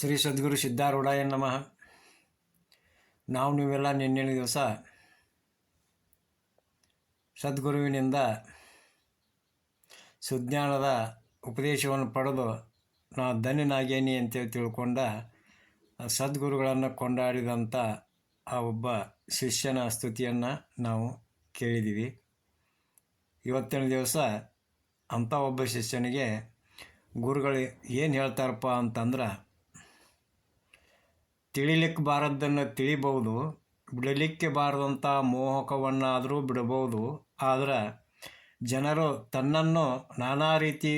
ಶ್ರೀ ಸದ್ಗುರು ಸಿದ್ಧಾರೂಢಾಯ ನಮಃ. ನಾವು ನೀವೆಲ್ಲ ನಿನ್ನೆ ದಿವಸ ಸದ್ಗುರುವಿನಿಂದ ಸುಜ್ಞಾನದ ಉಪದೇಶವನ್ನು ಪಡೆದು ನಾ ಧನ್ಯನಾಗೇನಿ ಅಂತೇಳಿ ತಿಳ್ಕೊಂಡ ಸದ್ಗುರುಗಳನ್ನು ಕೊಂಡಾಡಿದಂಥ ಆ ಒಬ್ಬ ಶಿಷ್ಯನ ಸ್ತುತಿಯನ್ನು ನಾವು ಕೇಳಿದ್ದೀವಿ ಇವತ್ತಿನ ದಿವಸ ಅಂಥ ಒಬ್ಬ ಶಿಷ್ಯನಿಗೆ, ಗುರುಗಳು ಏನು ಹೇಳ್ತಾರಪ್ಪ ಅಂತಂದ್ರೆ ತಿಳಿಲಿಕ್ಕೆ ಬಾರದ್ದನ್ನು ತಿಳಿಬಹುದು, ಬಿಡಲಿಕ್ಕೆ ಬಾರದಂಥ ಮೋಹಕವನ್ನಾದರೂ ಬಿಡಬಹುದು. ಆದರೆ ಜನರು ತನ್ನನ್ನು ನಾನಾ ರೀತಿ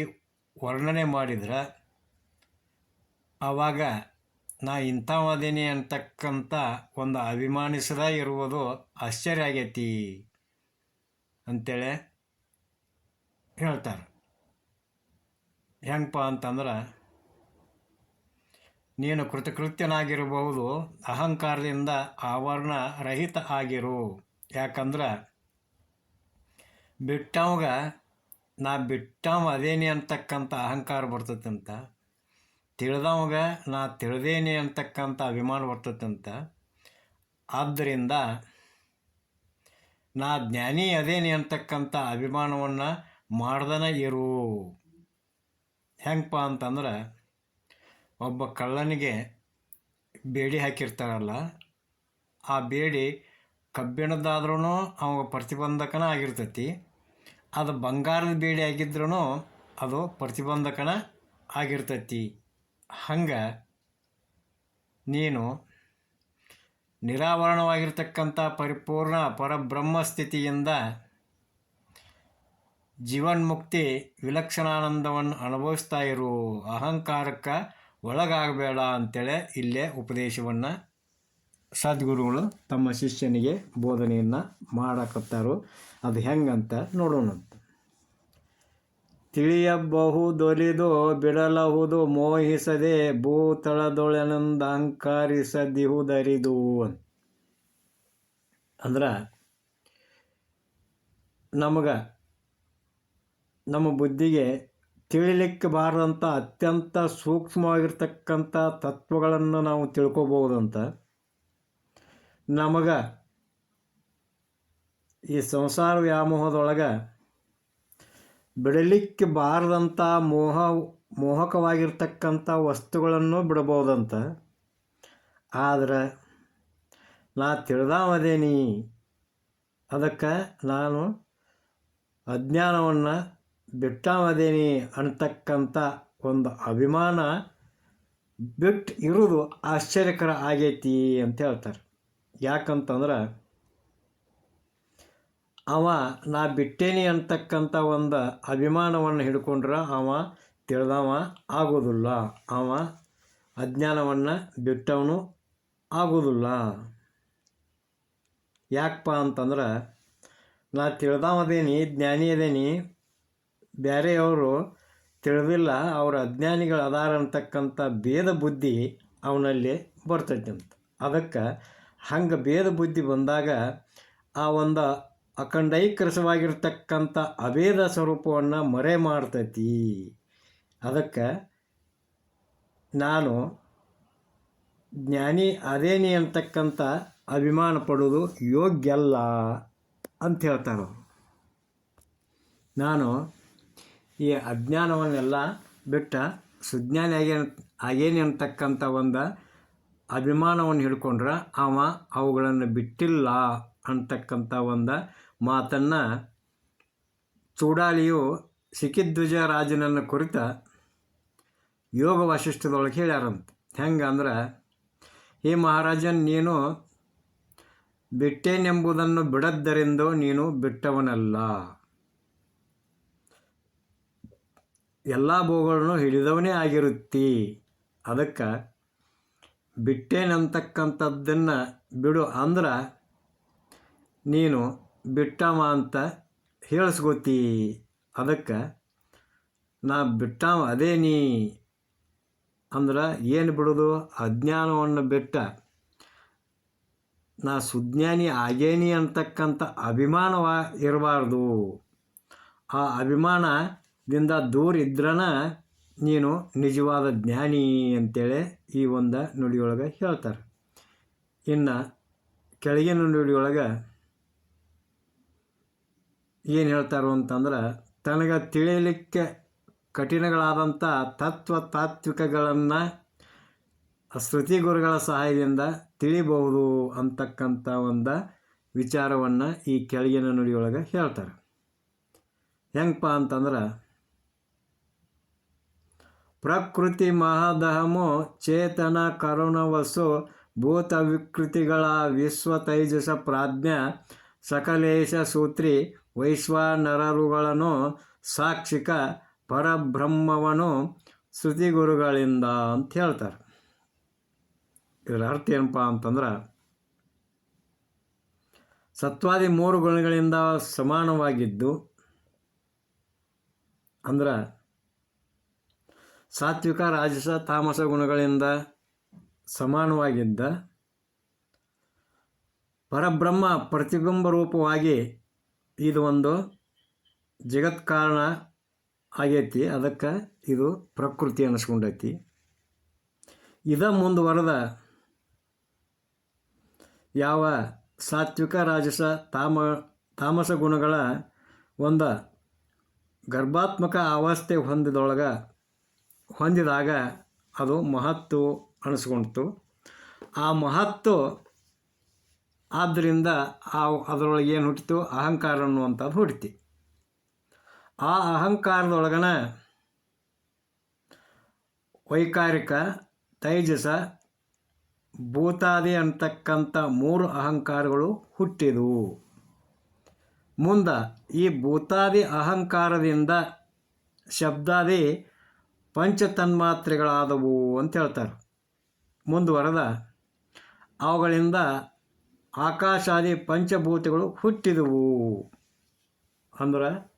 ವರ್ಣನೆ ಮಾಡಿದ್ರೆ ಆವಾಗ ನಾ ಇಂಥವದೀನಿ ಅಂತಕ್ಕಂಥ ಒಂದು ಅಭಿಮಾನಿಸದ ಇರುವುದು ಆಶ್ಚರ್ಯ ಆಗೈತಿ ಅಂತೇಳಿ ಹೇಳ್ತಾರೆ. ಹೆಂಗಪ್ಪ ಅಂತಂದ್ರೆ ನೀನು ಕೃತಕೃತ್ಯನಾಗಿರಬಹುದು, ಅಹಂಕಾರದಿಂದ ಆವರಣ ರಹಿತ ಆಗಿರು. ಯಾಕಂದ್ರೆ, ಬಿಟ್ಟವಾಗ, ನಾ ಬಿಟ್ಟವ ಅದೇನಿ ಅಂತಕ್ಕಂಥ ಅಹಂಕಾರ ಬರ್ತೈತಂತ. ತಿಳಿದವಾಗ, ನಾ ತಿಳಿದೇನಿ ಅಂತಕ್ಕಂಥ ಅಭಿಮಾನ ಬರ್ತೈತಂತ. ಆದ್ದರಿಂದ ನಾ ಜ್ಞಾನಿ ಅದೇನಿ ಅಂತಕ್ಕಂಥ ಅಭಿಮಾನವನ್ನು ಮಾಡ್ದನ ಇರು. ಹೆಂಗಪ್ಪ ಅಂತಂದ್ರೆ ಒಬ್ಬ ಕಳ್ಳನಿಗೆ ಬೇಡಿ ಹಾಕಿರ್ತಾರಲ್ಲ, ಆ ಬೇಡಿ ಕಬ್ಬಿಣದಾದ್ರೂ ಅವ ಪ್ರತಿಬಂಧಕನ ಆಗಿರ್ತೈತಿ. ಅದು ಬಂಗಾರದ ಬೇಡಿ ಆಗಿದ್ರೂ ಅದು ಪ್ರತಿಬಂಧಕನ ಆಗಿರ್ತೈತಿ. ಹಂಗೆ ನೀನು ನಿರಾವರಣವಾಗಿರ್ತಕ್ಕಂಥ ಪರಿಪೂರ್ಣ ಪರಬ್ರಹ್ಮ ಸ್ಥಿತಿಯಿಂದ ಜೀವನ್ಮುಕ್ತಿ ವಿಲಕ್ಷಣಾನಂದವನ್ನು ಅನುಭವಿಸ್ತಾ ಇರು. ಅಹಂಕಾರಕ್ಕೆ ಒಳಗಾಗಬೇಡ ಅಂತೇಳಿ ಇಲ್ಲೇ ಉಪದೇಶವನ್ನು ಸದ್ಗುರುಗಳು ತಮ್ಮ ಶಿಷ್ಯನಿಗೆ ಬೋಧನೆಯನ್ನು ಮಾಡಕತ್ತಾರೋ. ಅದು ಹೆಂಗಂತ ನೋಡೋಣ ತಿಳಿಯಬಹುದೊಲಿದು ಬಿಡಲಹುದು ಮೋಹಿಸದೆ ಭೂತಳದೊಳನಿಂದ ಅಹಂಕಾರಿಸದಿಹುದರಿದು ಅಂತ. ಅಂದ್ರೆ ನಮಗೆ ನಮ್ಮ ಬುದ್ಧಿಗೆ ತಿಳಿಲಿಕ್ಕೆ ಬಾರದಂಥ ಅತ್ಯಂತ ಸೂಕ್ಷ್ಮವಾಗಿರ್ತಕ್ಕಂಥ ತತ್ವಗಳನ್ನು ನಾವು ತಿಳ್ಕೊಬೋದಂತ ನಮಗೆ ಈ ಸಂಸಾರ ವ್ಯಾಮೋಹದೊಳಗೆ ಬಿಡಲಿಕ್ಕೆ ಬಾರದಂಥ ಮೋಹ, ಮೋಹಕವಾಗಿರ್ತಕ್ಕಂಥ ವಸ್ತುಗಳನ್ನು ಬಿಡಬಹುದಂತ. ಆದ್ರೆ ನಾ ತಿಳಿದಾವದೇನಿ ಅದಕ್ಕೆ ನಾನು ಅಜ್ಞಾನವನ್ನು ಬಿಟ್ಟಾವದೇನಿ ಅಂತಕ್ಕಂಥ ಒಂದು ಅಭಿಮಾನ ಬಿಟ್ಟು ಇರೋದು ಆಶ್ಚರ್ಯಕರ ಆಗೈತಿ ಅಂತ ಹೇಳ್ತಾರೆ. ಯಾಕಂತಂದ್ರೆ ಅವ ನಾ ಬಿಟ್ಟೇನಿ ಅಂತಕ್ಕಂಥ ಒಂದು ಅಭಿಮಾನವನ್ನು ಹಿಡ್ಕೊಂಡ್ರೆ ಅವ ತಿಳಿದವ ಆಗೋದಿಲ್ಲ. ಅವ ಅಜ್ಞಾನವನ್ನು ಬಿಟ್ಟವನು ಆಗೋದಿಲ್ಲ. ಯಾಕಪ್ಪ ಅಂತಂದ್ರೆ ನಾ ತಿಳಿದವದೇನಿ ಜ್ಞಾನಿ ಅದೇನಿ ಬೇರೆಯವರು ತಿಳಿದಿಲ್ಲ ಅವರ ಅಜ್ಞಾನಿಗಳು ಅದಾರ ಅಂತಕ್ಕಂಥ ಭೇದ ಬುದ್ಧಿ ಅವನಲ್ಲಿ ಬರ್ತೈತೆ ಅಂತ ಅದಕ್ಕೆ ಹಂಗೆ ಭೇದ ಬುದ್ಧಿ ಬಂದಾಗ ಆ ಒಂದು ಅಖಂಡೈಕರಸವಾಗಿರ್ತಕ್ಕಂಥ ಅಭೇದ ಸ್ವರೂಪವನ್ನು ಮರೆ ಮಾಡ್ತೈತಿ. ಅದಕ್ಕೆ ನಾನು ಜ್ಞಾನಿ ಅದೇನಿ ಅಂತಕ್ಕಂಥ ಅಭಿಮಾನ ಪಡೋದು ಯೋಗ್ಯ ಅಲ್ಲ ಅಂತ ಹೇಳ್ತಾರೆ ನಾನು ಈ ಅಜ್ಞಾನವನ್ನೆಲ್ಲ ಬಿಟ್ಟ ಸುಜ್ಞಾನಿ ಆಗೇ ಆಗೇನಿ ಅಂತಕ್ಕಂಥ ಒಂದು ಅಭಿಮಾನವನ್ನು ಹಿಡ್ಕೊಂಡ್ರೆ ಅವ ಅವುಗಳನ್ನು ಬಿಟ್ಟಿಲ್ಲ ಅಂತಕ್ಕಂಥ ಒಂದು ಮಾತನ್ನು ಚೂಡಾಲಿಯು ಸಿಕ್ಕಿದ್ವಿಜ ರಾಜನನ್ನು ಕುರಿತ ಯೋಗ ವಶಿಷ್ಠದೊಳಗೆ ಹೇಳ್ಯಾರಂತ. ಹೆಂಗೆ ಅಂದ್ರೆ ಈ ಮಹಾರಾಜನ್, ನೀನು ಬಿಟ್ಟೇನೆಂಬುದನ್ನು ಬಿಡದ್ದರಿಂದ ನೀನು ಬಿಟ್ಟವನಲ್ಲ. ಎಲ್ಲ ಭೋಗಗಳನ್ನು ಹಿಡಿದವನೇ ಆಗಿರುತ್ತಿ. ಅದಕ್ಕೆ ಬಿಟ್ಟೇನಂತಕ್ಕಂಥದ್ದನ್ನು ಬಿಡು ಅಂದ್ರೆ ನೀನು ಬಿಟ್ಟಮ್ಮ ಅಂತ ಹೇಳಿಸ್ಕೋತಿ. ಅದಕ್ಕೆ ನಾ ಬಿಟ್ಟಾವ ಅದೇ ನೀ ಅಂದ್ರೆ ಏನು ಬಿಡೋದು? ಅಜ್ಞಾನವನ್ನು ಬಿಟ್ಟ ನಾ ಸುಜ್ಞಾನಿ ಆಗೇನಿ ಅಂತಕ್ಕಂಥ ಅಭಿಮಾನವ ಇರಬಾರ್ದು. ಆ ಅಭಿಮಾನದಿಂದ ದೂರ ಇದ್ರನ ನೀನು ನಿಜವಾದ ಜ್ಞಾನಿ ಅಂತೇಳಿ ಈ ಒಂದು ನುಡಿಯೊಳಗೆ ಹೇಳ್ತಾರೆ. ಇನ್ನು ಕೆಳಗಿನ ನುಡಿಯೊಳಗೆ ಏನು ಹೇಳ್ತಾರೋ ಅಂತಂದ್ರೆ, ತನಗೆ ತಿಳಿಯಲಿಕ್ಕೆ ಕಠಿಣಗಳಾದಂಥ ತತ್ವ ತಾತ್ವಿಕಗಳನ್ನು ಶ್ರುತಿ ಗುರುಗಳ ಸಹಾಯದಿಂದ ತಿಳಿಬಹುದು ಅಂತಕ್ಕಂಥ ಒಂದು ವಿಚಾರವನ್ನು ಈ ಕೆಳಗಿನ ನುಡಿಯೊಳಗೆ ಹೇಳ್ತಾರೆ. ಹೆಂಗಪ್ಪ ಅಂತಂದ್ರೆ ಪ್ರಕೃತಿ ಮಹಾದಹಮು ಚೇತನ ಕರುಣವಸು ಭೂತ ವಿಕೃತಿಗಳ ವಿಶ್ವ ತೈಜಸ ಪ್ರಾಜ್ಞ ಸಕಲೇಶ ಸೂತ್ರಿ ವೈಶ್ವಾನರರುಗಳನ್ನು ಸಾಕ್ಷಿಕ ಪರಬ್ರಹ್ಮವನು ಶ್ರುತಿಗುರುಗಳಿಂದ ಅಂತ ಹೇಳ್ತಾರೆ. ಇದರ ಅರ್ಥ ಏನಪ್ಪ ಅಂತಂದ್ರೆ ಸತ್ವಾದಿ ಮೂರು ಗುಣಗಳಿಂದ ಸಮಾನವಾಗಿದ್ದು ಅಂದ್ರೆ ಸಾತ್ವಿಕ ರಾಜಸ ತಾಮಸ ಗುಣಗಳಿಂದ ಸಮಾನವಾಗಿದ್ದ ಪರಬ್ರಹ್ಮ ಪ್ರತಿಬಿಂಬ ರೂಪವಾಗಿ ಇದು ಒಂದು ಜಗತ್ ಕಾರಣ ಆಗೈತಿ. ಅದಕ್ಕೆ ಇದು ಪ್ರಕೃತಿ ಅನ್ನಿಸ್ಕೊಂಡೈತಿ ಇದ ಮುಂದುವರೆದ ಯಾವ ಸಾತ್ವಿಕ ರಾಜಸ ತಾಮ, ತಾಮಸ ಗುಣಗಳ ಒಂದು ಗರ್ಭಾತ್ಮಕ ಅವಸ್ಥೆ ಹೊಂದಿದೊಳಗೆ ಹೊಂದಿದಾಗ ಅದು ಮಹತ್ತು ಅನಿಸ್ಕೊಳ್ತು ಆ ಮಹತ್ತು ಆದ್ದರಿಂದ ಆ ಅದರೊಳಗೆ ಏನು ಹುಟ್ಟಿತು? ಅಹಂಕಾರ ಅನ್ನುವಂಥದ್ದು ಹುಟ್ಟಿತಿ. ಆ ಅಹಂಕಾರದೊಳಗನ ವೈಕಾರಿಕ, ತೈಜಸ, ಭೂತಾದಿ ಅಂತಕ್ಕಂಥ ಮೂರು ಅಹಂಕಾರಗಳು ಹುಟ್ಟಿದವು. ಮುಂದೆ ಈ ಭೂತಾದಿ ಅಹಂಕಾರದಿಂದ ಶಬ್ದಾದಿ ಪಂಚತನ್ಮಾತ್ರೆಗಳಾದವು ಅಂತ ಹೇಳ್ತಾರೆ ಮುಂದುವರೆದ ಅವುಗಳಿಂದ ಆಕಾಶಾದಿ ಪಂಚಭೂತಗಳು ಹುಟ್ಟಿದವು. ಅಂದ್ರೆ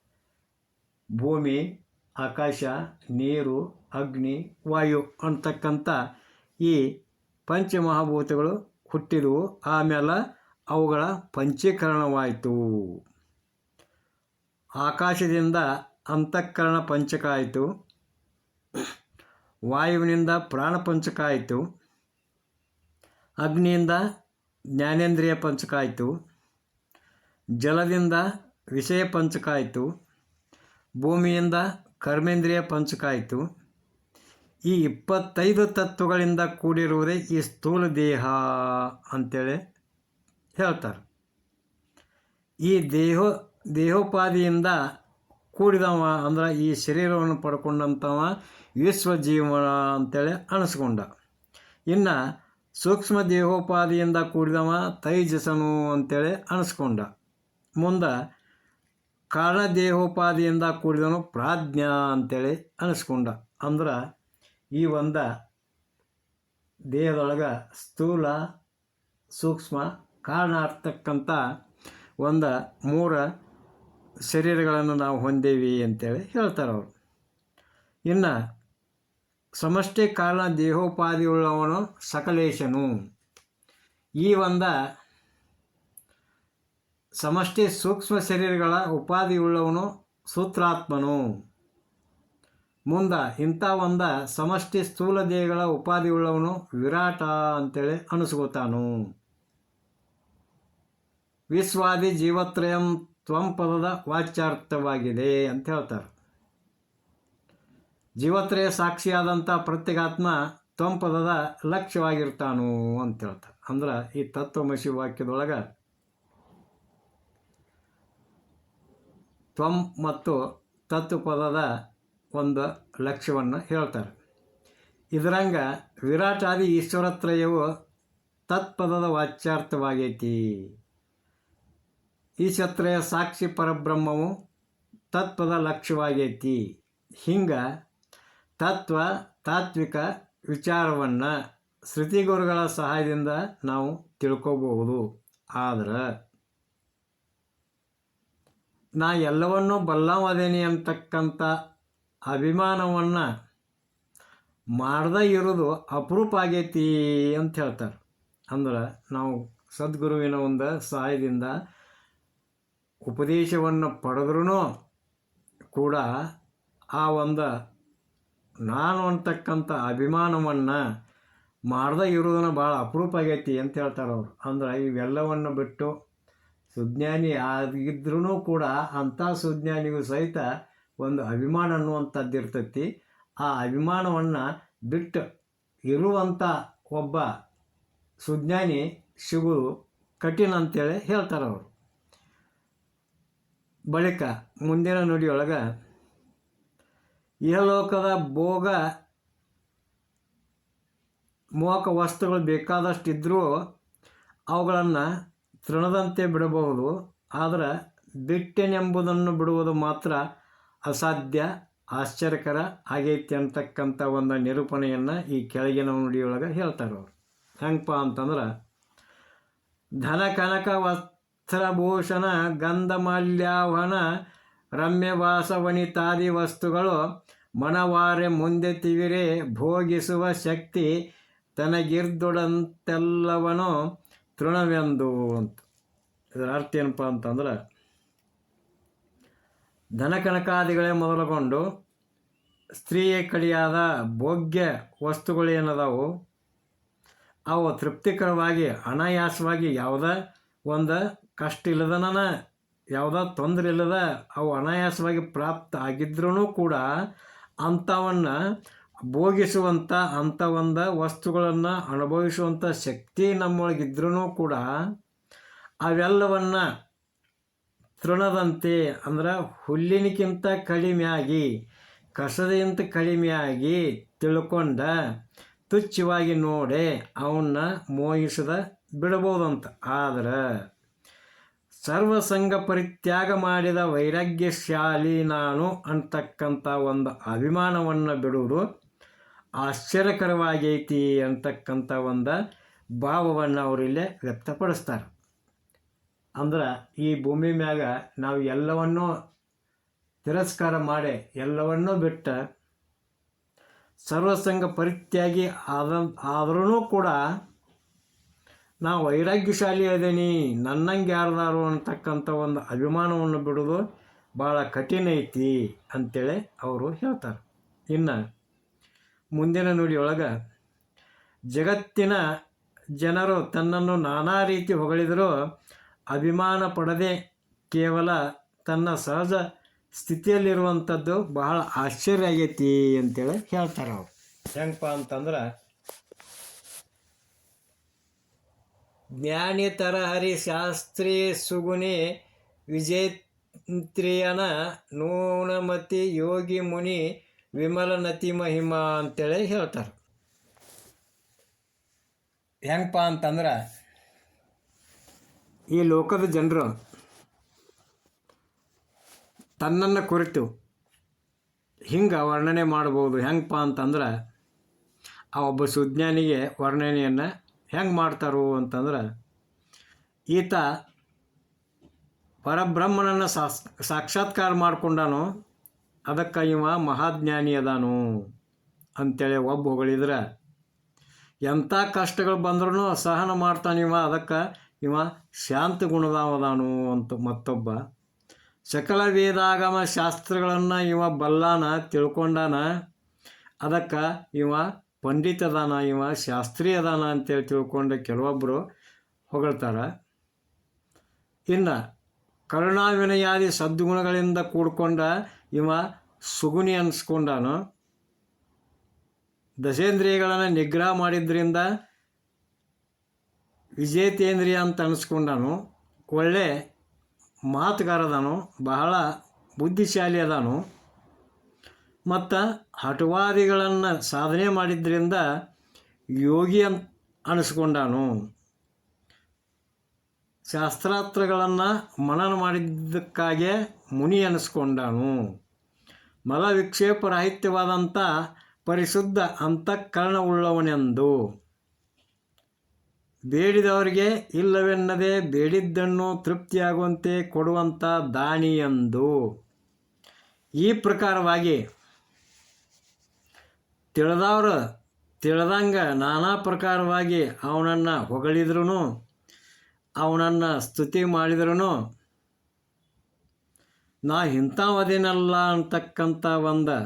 ಭೂಮಿ, ಆಕಾಶ, ನೀರು, ಅಗ್ನಿ, ವಾಯು ಅಂತಕ್ಕಂಥ ಈ ಪಂಚಮಹಾಭೂತಗಳು ಹುಟ್ಟಿದವು. ಆಮೇಲೆ ಅವುಗಳ ಪಂಚೀಕರಣವಾಯಿತು. ಆಕಾಶದಿಂದ ಅಂತಃಕರಣ ಪಂಚಕ ಆಯಿತು. ವಾಯುವಿನಿಂದ ಪ್ರಾಣ ಪಂಚಕ ಆಯಿತು. ಅಗ್ನಿಯಿಂದ ಜ್ಞಾನೇಂದ್ರಿಯ ಪಂಚಕ ಆಯಿತು. ಜಲದಿಂದ ವಿಷಯ ಪಂಚಕ ಆಯಿತು. ಭೂಮಿಯಿಂದ ಕರ್ಮೇಂದ್ರಿಯ ಪಂಚಕ ಆಯಿತು. ಈ ಇಪ್ಪತ್ತೈದು ತತ್ವಗಳಿಂದ ಕೂಡಿರುವುದೇ ಈ ಸ್ಥೂಲ ದೇಹ ಅಂತೇಳಿ ಹೇಳ್ತಾರೆ. ಈ ದೇಹ, ದೇಹೋಪಾದಿಯಿಂದ ಕೂಡಿದವ ಅಂದ್ರೆ ಈ ಶರೀರವನ್ನು ಪಡ್ಕೊಂಡಂಥವ ವಿಶ್ವಜೀವನ ಅಂತೇಳಿ ಅನಿಸ್ಕೊಂಡ ಇನ್ನು ಸೂಕ್ಷ್ಮ ದೇಹೋಪಾದಿಯಿಂದ ಕೂಡಿದವ ತೈಜಸನು ಅಂತೇಳಿ ಅನಿಸ್ಕೊಂಡ ಮುಂದೆ ಕಾರಣ ದೇಹೋಪಾದಿಯಿಂದ ಕೂಡಿದವನು ಪ್ರಾಜ್ಞ ಅಂತೇಳಿ ಅನಿಸ್ಕೊಂಡ ಅಂದ್ರೆ ಈ ಒಂದ ದೇಹದೊಳಗೆ ಸ್ಥೂಲ, ಸೂಕ್ಷ್ಮ ಕಾರಣ ಆಗ್ತಕ್ಕಂಥ ಒಂದು ಮೂರ ಶರೀರಗಳನ್ನು ನಾವು ಹೊಂದೇವಿ ಅಂತೇಳಿ ಹೇಳ್ತಾರೆ ಅವರು. ಇನ್ನು ಸಮಷ್ಟಿ ಕಾರಣ ದೇಹೋಪಾದಿಯುಳ್ಳವನು ಸಕಲೇಶನು. ಈ ಒಂದ ಸಮಷ್ಟಿ ಸೂಕ್ಷ್ಮ ಶರೀರಗಳ ಉಪಾದಿಯುಳ್ಳವನು ಸೂತ್ರಾತ್ಮನು. ಮುಂದ ಇಂಥ ಒಂದು ಸಮಷ್ಟಿ ಸ್ಥೂಲ ದೇಹಗಳ ಉಪಾದಿಯುಳ್ಳವನು ವಿರಾಟ ಅಂತೇಳಿ ಅನಿಸ್ಕೋತಾನು ವಿಶ್ವಾದಿ ಜೀವತ್ರಯಂ ತ್ವಂ ಪದದ ವಾಚ್ಯಾರ್ಥವಾಗಿದೆ ಅಂತ ಹೇಳ್ತಾರೆ. ಜೀವತ್ರಯ ಸಾಕ್ಷಿಯಾದಂಥ ಪ್ರತ್ಯೇಕಾತ್ಮ ತ್ವಂ ಪದದ ಲಕ್ಷ್ಯವಾಗಿರ್ತಾನು ಅಂತ ಹೇಳ್ತಾರೆ. ಅಂದ್ರೆ ಈ ತತ್ವಮಸಿ ವಾಕ್ಯದೊಳಗೆ ತ್ವಂ ಮತ್ತು ತತ್ವ ಪದದ ಒಂದು ಲಕ್ಷ್ಯವನ್ನು ಹೇಳ್ತಾರೆ. ಇದರಂಗ ವಿರಾಟಾದಿ ಈಶ್ವರತ್ರಯವು ತತ್ಪದದ ವಾಚ್ಯಾರ್ಥವಾಗೈತಿ. ಈಶ್ವತ್ರಯ ಸಾಕ್ಷಿ ಪರಬ್ರಹ್ಮವು ತತ್ವದ ಲಕ್ಷ್ಯವಾಗೈತಿ. ಹಿಂಗೆ ತತ್ವ ತಾತ್ವಿಕ ವಿಚಾರವನ್ನು ಶ್ರುತಿಗುರುಗಳ ಸಹಾಯದಿಂದ ನಾವು ತಿಳ್ಕೋಬಹುದು. ಆದ್ರೆ ನಾ ಎಲ್ಲವನ್ನೂ ಬಲ್ಲವದೇನಿ ಅಂತಕ್ಕಂಥ ಅಭಿಮಾನವನ್ನು ಮಾಡದೇ ಇರೋದು ಅಪರೂಪ ಆಗೈತಿ ಅಂತ ಹೇಳ್ತಾರೆ. ಅಂದ್ರೆ ನಾವು ಸದ್ಗುರುವಿನ ಒಂದು ಸಹಾಯದಿಂದ ಉಪದೇಶವನ್ನು ಪಡೆದ್ರೂ ಕೂಡ ಆ ಒಂದು ನಾನು ಅಂತಕ್ಕಂಥ ಅಭಿಮಾನವನ್ನು ಮಾಡ್ದೇ ಇರೋದನ್ನು ಭಾಳ ಅಪರೂಪ ಆಗೈತಿ ಅಂತ ಹೇಳ್ತಾರೆ ಅವರು. ಅಂದ್ರೆ ಇವೆಲ್ಲವನ್ನು ಬಿಟ್ಟು ಸುಜ್ಞಾನಿ ಆಗಿದ್ರೂ ಕೂಡ ಅಂಥ ಸುಜ್ಞಾನಿಗೂ ಸಹಿತ ಒಂದು ಅಭಿಮಾನ ಅನ್ನುವಂಥದ್ದು ಇರ್ತೈತಿ. ಆ ಅಭಿಮಾನವನ್ನು ಬಿಟ್ಟು ಇರುವಂಥ ಒಬ್ಬ ಸುಜ್ಞಾನಿ ಸಿಗುವುದು ಕಠಿಣ ಅಂತೇಳಿ ಹೇಳ್ತಾರೆ ಅವರು. ಬಳಿಕ ಮುಂದಿನ ನುಡಿಯೊಳಗೆ, ಇಹಲೋಕದ ಭೋಗ ಮೋಹಕ ವಸ್ತುಗಳು ಬೇಕಾದಷ್ಟಿದ್ದರೂ ಅವುಗಳನ್ನು ತೃಣದಂತೆ ಬಿಡಬಹುದು, ಆದರೆ ಬಿಟ್ಟೆನೆಂಬುದನ್ನು ಬಿಡುವುದು ಮಾತ್ರ ಅಸಾಧ್ಯ, ಆಶ್ಚರ್ಯಕರ ಆಗೈತಿ ಅಂತಕ್ಕಂಥ ಒಂದು ನಿರೂಪಣೆಯನ್ನು ಈ ಕೆಳಗಿನ ನುಡಿಯೊಳಗೆ ಹೇಳ್ತಾರೆ ಅವರು. ಹೆಂಗಪ್ಪ ಅಂತಂದ್ರೆ, ಧನ ಕನಕ ವಸ್ತ್ರಭೂಷಣ ಗಂಧಮಾಲ್ಯಾವನ ರಮ್ಯವಾಸ ವನಿತಾದಿ ವಸ್ತುಗಳು ಮನವಾರೆ ಮುಂದೆ ತಿವಿರೆ ಭೋಗಿಸುವ ಶಕ್ತಿ ತನಗಿರ್ದುಡಂತೆಲ್ಲವನು ತೃಣವೆಂದು ಅಂತ. ಇದರ ಅರ್ಥ ಏನಪ್ಪ ಅಂತಂದ್ರೆ ಧನಕನಕಾದಿಗಳೇ ಮೊದಲುಗೊಂಡು ಸ್ತ್ರೀಯ ಕಡಿಯಾದ ಭೋಗ್ಯ ವಸ್ತುಗಳೇನದಾವು ಅವು ತೃಪ್ತಿಕರವಾಗಿ, ಅನಾಯಾಸವಾಗಿ ಯಾವುದೇ? ಒಂದು ಕಷ್ಟ ಇಲ್ಲದನ ಯಾವುದೋ ತೊಂದರೆ ಇಲ್ಲದ ಅವು ಅನಾಯಾಸವಾಗಿ ಪ್ರಾಪ್ತ ಆಗಿದ್ರೂ ಕೂಡ ಅಂಥವನ್ನು ಭೋಗಿಸುವಂಥ ಅಂಥ ಒಂದು ವಸ್ತುಗಳನ್ನು ಅನುಭವಿಸುವಂಥ ಶಕ್ತಿ ನಮ್ಮೊಳಗಿದ್ರೂ ಕೂಡ ಅವೆಲ್ಲವನ್ನು ತೃಣದಂತೆ ಅಂದ್ರೆ ಹುಲ್ಲಿನಕ್ಕಿಂತ ಕಡಿಮೆಯಾಗಿ, ಕಸದಿಂದ ಕಡಿಮೆಯಾಗಿ ತಿಳ್ಕೊಂಡ ತುಚ್ಛವಾಗಿ ನೋಡಿ ಅವನ್ನ ಮೋಹಿಸದ ಬಿಡ್ಬೋದಂತ. ಆದ್ರೆ ಸರ್ವಸಂಗ ಪರಿತ್ಯಾಗ ಮಾಡಿದ ವೈರಾಗ್ಯಶಾಲಿ ನಾನು ಅಂತಕ್ಕಂಥ ಒಂದು ಅಭಿಮಾನವನ್ನು ಬಿಡುವುದು ಆಶ್ಚರ್ಯಕರವಾಗೈತಿ ಅಂತಕ್ಕಂಥ ಒಂದು ಭಾವವನ್ನು ಅವರಿಲ್ಲೇ ವ್ಯಕ್ತಪಡಿಸ್ತಾರೆ. ಅಂದ್ರೆ ಈ ಭೂಮಿ ಮ್ಯಾಗ ನಾವು ಎಲ್ಲವನ್ನೂ ತಿರಸ್ಕಾರ ಮಾಡಿ ಎಲ್ಲವನ್ನೂ ಬಿಟ್ಟ ಸರ್ವಸಂಗ ಪರಿತ್ಯಾಗಿ ಆದ ಆದ್ರೂ ಕೂಡ ನಾವು ವೈರಾಗ್ಯಶಾಲಿ ಅದೇನಿ ನನ್ನಂಗೆ ಯಾರ್ದಾರು ಅಂತಕ್ಕಂಥ ಒಂದು ಅಭಿಮಾನವನ್ನು ಬಿಡೋದು ಭಾಳ ಕಠಿಣ ಐತಿ ಅಂತೇಳಿ ಅವರು ಹೇಳ್ತಾರೆ. ಇನ್ನು ಮುಂದಿನ ನುಡಿಯೊಳಗೆ, ಜಗತ್ತಿನ ಜನರು ತನ್ನನ್ನು ನಾನಾ ರೀತಿ ಹೊಗಳಿದರೂ ಅಭಿಮಾನ ಪಡದೆ ಕೇವಲ ತನ್ನ ಸಹಜ ಸ್ಥಿತಿಯಲ್ಲಿರುವಂಥದ್ದು ಬಹಳ ಆಶ್ಚರ್ಯ ಆಗೈತಿ ಅಂತೇಳಿ ಹೇಳ್ತಾರೆ ಅವ್ರು. ಹೆಂಗಪ್ಪ ಅಂತಂದ್ರೆ ಜ್ಞಾನಿತರ ತರಹರಿ ಶಾಸ್ತ್ರಿ ಸುಗುಣಿ ವಿಜೇತ್ರಿಯನ ನೂನಮತಿ ಯೋಗಿ ಮುನಿ ವಿಮಲನತಿ ಮಹಿಮಾ ಅಂತೇಳಿ ಹೇಳ್ತಾರೆ. ಹೆಂಗಪ್ಪ ಅಂತಂದ್ರೆ ಈ ಲೋಕದ ಜನರು ತನ್ನನ್ನು ಕುರಿತು ಹಿಂಗೆ ವರ್ಣನೆ ಮಾಡ್ಬೋದು. ಹೆಂಗಪ್ಪ ಅಂತಂದ್ರೆ ಆ ಒಬ್ಬ ಸುಜ್ಞಾನಿಗೆ ವರ್ಣನೆಯನ್ನು ಹೆಂಗೆ ಮಾಡ್ತಾರೋ ಅಂತಂದ್ರೆ, ಈತ ಪರಬ್ರಹ್ಮನನ್ನು ಸಾಕ್ಷಾತ್ಕಾರ ಮಾಡ್ಕೊಂಡಾನು, ಅದಕ್ಕೆ ಇವ ಮಹಾಜ್ಞಾನಿ ಅದಾನು ಅಂತೇಳಿ ಒಬ್ಬ ಹೊಗಳಿದ್ರೆ ಎಂಥ ಕಷ್ಟಗಳು ಬಂದ್ರೂ ಸಹನ ಮಾಡ್ತಾನಿವ ಅದಕ್ಕೆ ಇವ ಶಾಂತ ಗುಣದವದಾನು ಅಂತ ಮತ್ತೊಬ್ಬ. ಸಕಲ ವೇದಾಗಮ ಶಾಸ್ತ್ರಗಳನ್ನು ಇವ ಬಲ್ಲಾನ ತಿಳ್ಕೊಂಡಾನ, ಅದಕ್ಕೆ ಇವ ಪಂಡಿತದಾನ ಇವ ಶಾಸ್ತ್ರೀಯ ದಾನ ಅಂತೇಳಿ ತಿಳ್ಕೊಂಡು ಕೆಲವೊಬ್ಬರು ಹೊಗಳ್ತಾರೆ. ಇನ್ನು ಕರುಣಾವಿನಯಾದಿ ಸದ್ಗುಣಗಳಿಂದ ಕೂಡ್ಕೊಂಡ ಇವ ಸುಗುಣಿ ಅನ್ಸ್ಕೊಂಡಾನು. ದಶೇಂದ್ರಿಯಗಳನ್ನು ನಿಗ್ರಹ ಮಾಡಿದ್ರಿಂದ ವಿಜೇತೇಂದ್ರಿಯ ಅಂತ ಅನ್ಸ್ಕೊಂಡಾನು. ಒಳ್ಳೆ ಮಾತುಗಾರದಾನು, ಬಹಳ ಬುದ್ಧಿಶಾಲಿ ಅದಾನು. ಮತ್ತು ಹಠವಾದಿಗಳನ್ನು ಸಾಧನೆ ಮಾಡಿದ್ದರಿಂದ ಯೋಗಿ ಅಂತ ಅನಿಸ್ಕೊಂಡಾನು. ಶಾಸ್ತ್ರಾಸ್ತ್ರಗಳನ್ನು ಮನನ ಮಾಡಿದ್ದಕ್ಕಾಗೆ ಮುನಿ ಅನಿಸ್ಕೊಂಡಾನು. ಮಲ ವಿಕ್ಷೇಪರಾಹಿತ್ಯವಾದಂಥ ಪರಿಶುದ್ಧ ಅಂತಃಕರಣವುಳ್ಳವನೆಂದು. ಬೇಡಿದವರಿಗೆ ಇಲ್ಲವೆನ್ನದೆ ಬೇಡಿದ್ದನ್ನು ತೃಪ್ತಿಯಾಗುವಂತೆ ಕೊಡುವಂಥ ದಾನಿಯಂದು. ಈ ಪ್ರಕಾರವಾಗಿ ತಿಳಿದವರು, ತಿಳಿದಂಗೆ ನಾನಾ ಪ್ರಕಾರವಾಗಿ ಅವನನ್ನು ಹೊಗಳಿದ್ರೂ ಅವನನ್ನು ಸ್ತುತಿ ಮಾಡಿದ್ರೂ ನಾ ಇಂಥವದೇನಲ್ಲ ಅಂತಕ್ಕಂಥ ಒಂದು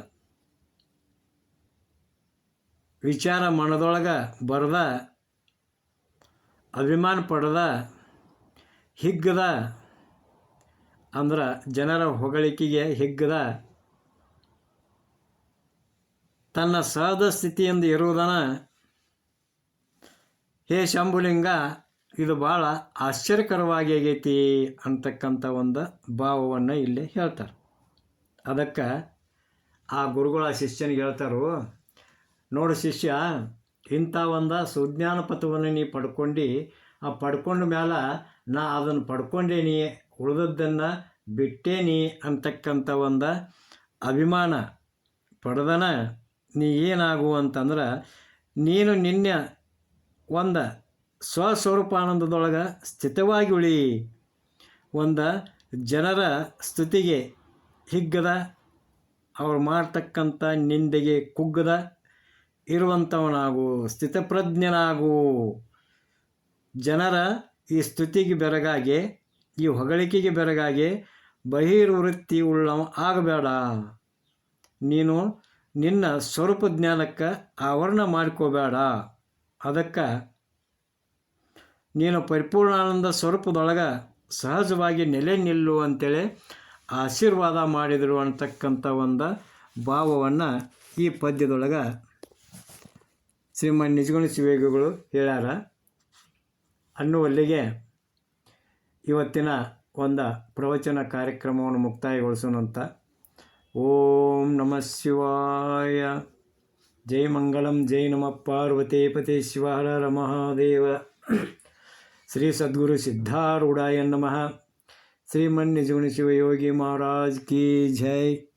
ವಿಚಾರ ಮನದೊಳಗೆ ಬರೆದ, ಅಭಿಮಾನ ಪಡೆದ ಹಿಗ್ಗದ ಅಂದ್ರೆ ಜನರ ಹೊಗಳಿಕೆಗೆ ಹಿಗ್ಗದ ತನ್ನ ಸಹಜ ಸ್ಥಿತಿಯಿಂದ ಇರುವುದನ್ನು ಹೇ ಶಂಭುಲಿಂಗ, ಇದು ಭಾಳ ಆಶ್ಚರ್ಯಕರವಾಗಿ ಆಗೈತಿ ಅಂತಕ್ಕಂಥ ಒಂದು ಭಾವವನ್ನು ಇಲ್ಲಿ ಹೇಳ್ತಾರೆ. ಅದಕ್ಕೆ ಆ ಗುರುಗಳ ಶಿಷ್ಯನಿಗೆ ಹೇಳ್ತಾರು, ನೋಡು ಶಿಷ್ಯ, ಇಂಥ ಒಂದು ಸುಜ್ಞಾನ ಪಥವನ್ನು ನೀ ಪಡ್ಕೊಂಡು, ಆ ಪಡ್ಕೊಂಡ ಮೇಲೆ ನಾ ಅದನ್ನು ಪಡ್ಕೊಂಡೇನಿ, ಉಳಿದದ್ದನ್ನು ಬಿಟ್ಟೇನಿ ಅಂತಕ್ಕಂಥ ಒಂದು ಅಭಿಮಾನ ಪಡೆದನ ನೀ ಏನಾಗು ಅಂತಂದ್ರೆ, ನೀನು ನಿನ್ನ ಒಂದು ಸ್ವಸ್ವರೂಪಾನಂದದೊಳಗೆ ಸ್ಥಿತವಾಗಿ ಉಳಿ. ಒಂದು ಜನರ ಸ್ತುತಿಗೆ ಹಿಗ್ಗದ, ಅವ್ರು ಮಾಡ್ತಕ್ಕಂಥ ನಿಂದೆಗೆ ಕುಗ್ಗದ ಇರುವಂಥವನಾಗು ಸ್ಥಿತಪ್ರಜ್ಞನಾಗು. ಜನರ ಈ ಸ್ತುತಿಗೆ ಬೆರಗಾಗಿ, ಈ ಹೊಗಳಿಕೆಗೆ ಬೆರಗಾಗಿ ಬಹಿರ್ವೃತ್ತಿ ಉಳ್ಳವ ಆಗಬೇಡ. ನೀನು ನಿನ್ನ ಸ್ವರೂಪ ಜ್ಞಾನಕ್ಕೆ ಆವರಣ ಮಾಡ್ಕೋಬೇಡ. ಅದಕ್ಕೆ ನೀನು ಪರಿಪೂರ್ಣಾನಂದ ಸ್ವರೂಪದೊಳಗೆ ಸಹಜವಾಗಿ ನೆಲೆ ನಿಲ್ಲು ಅಂತೇಳಿ ಆಶೀರ್ವಾದ ಮಾಡಿದರು ಅಂತಕ್ಕಂಥ ಒಂದು ಭಾವವನ್ನು ಈ ಪದ್ಯದೊಳಗೆ ಶ್ರೀಮನ್ ನಿಜಗುಣ ಶಿವೇಗುಗಳು ಹೇಳ್ಯಾರ. ಅನ್ನುವಲ್ಲಿಗೆ ಇವತ್ತಿನ ಒಂದು ಪ್ರವಚನ ಕಾರ್ಯಕ್ರಮವನ್ನು ಮುಕ್ತಾಯಗೊಳಿಸೋಣಂತ ओम नमः शिवाय। जय मंगलम, जय नम। पार्वते पते शिवार महादेव। श्री सद्गुरु सिद्धारूढ़ाय नम। श्री शिव योगी महाराज की जय।